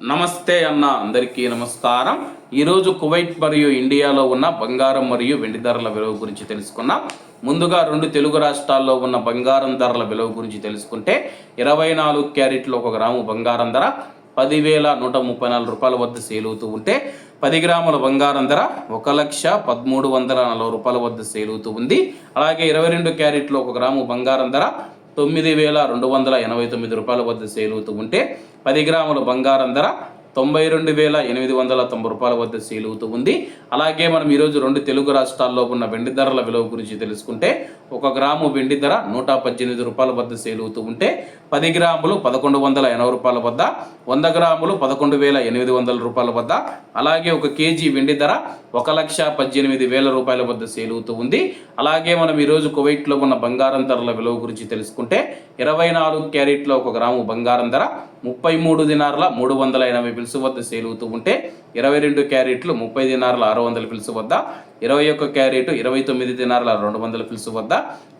నమస్తే అన్న అందరికీ నమస్కారం. ఈరోజు కువైట్ మరియు ఇండియాలో ఉన్న బంగారం మరియు వెండి ధరల విలువ గురించి తెలుసుకున్నాం. ముందుగా రెండు తెలుగు రాష్ట్రాల్లో ఉన్న బంగారం ధరల విలువ గురించి తెలుసుకుంటే ఇరవై నాలుగు క్యారెట్లు ఒక గ్రాము బంగారం ధర పదివేల నూట ముప్పై నాలుగు రూపాయల వద్ద సేల్ అవుతూ ఉంటే పది గ్రాముల బంగారం ధర ఒక లక్ష పదమూడు వందల నలభై రూపాయల వద్ద సేల్ అవుతూ ఉంది. అలాగే ఇరవై రెండు క్యారెట్లు ఒక గ్రాము బంగారం ధర తొమ్మిది వేల రెండు వందల ఎనభై తొమ్మిది రూపాయల వద్ద సేల్ అవుతూ ఉంటే పది గ్రాముల బంగారం ధర తొంభై రెండు వేల ఎనిమిది వందల తొంభై రూపాయల వద్ద సేల్ అవుతూ ఉంది. అలాగే మనం ఈరోజు రెండు తెలుగు రాష్ట్రాల్లో ఉన్న వెండి ధరల విలువ గురించి తెలుసుకుంటే ఒక గ్రాము వెండి ధర నూట పద్దెనిమిది రూపాయల వద్ద సేల్ అవుతూ ఉంటే పది గ్రాములు పదకొండు వందల ఎనభై రూపాయల వద్ద వంద గ్రాములు పదకొండు వేల ఎనిమిది వందల రూపాయల వద్ద అలాగే ఒక కేజీ వెండి ధర ఒక లక్ష పద్దెనిమిది వేల రూపాయల వద్ద సేల్ అవుతూ ఉంది. అలాగే మనం ఈరోజు కువైట్లో ఉన్న బంగారం ధరల విలువ గురించి తెలుసుకుంటే ఇరవై నాలుగు క్యారెట్లో ఒక గ్రాము బంగారం ధర ముప్పై మూడు దినార్ల మూడు వందల ఎనభై పిలుసు వద్ద సేల్ అవుతూ ఉంటే ఇరవై రెండు క్యారెట్లు ముప్పై దినార్ల ఆరు వందల పిలుసు వద్ద ఇరవై ఒక్క క్యారెట్ ఇరవై తొమ్మిది దినార్ల రెండు వందల పిలుసు వద్ద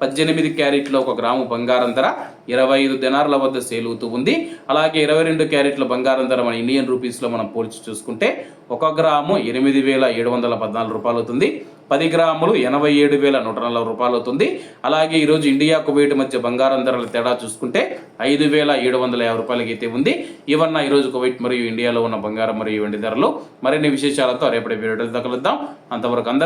పద్దెనిమిది క్యారెట్లో ఒక గ్రాము బంగారం ధర ఇరవై ఐదు దినార్ల వద్ద సేల్ అవుతూ ఉంది. అలాగే ఇరవై రెండు క్యారెట్ల బంగారం ధర మన ఇండియన్ రూపీస్లో మనం పోల్చి చూసుకుంటే ఒక గ్రాము ఎనిమిది వేల ఏడు వందల పద్నాలుగు రూపాయలు అవుతుంది. పది గ్రాములు ఎనభై ఏడు వేల నూట నలభై రూపాయలు అవుతుంది. అలాగే ఈరోజు ఇండియా కువైట్ మధ్య బంగారం ధరల తేడా చూసుకుంటే ఐదు వేల ఏడు వందల యాభై రూపాయలకి అయితే ఉంది. ఇవన్న ఈరోజు కువైట్ మరియు ఇండియాలో ఉన్న బంగారం మరియు వెండి ధరలు. మరిన్ని విశేషాలతో రేపటి వీడియోలో తగులుద్దాం. అంతవరకు అందరూ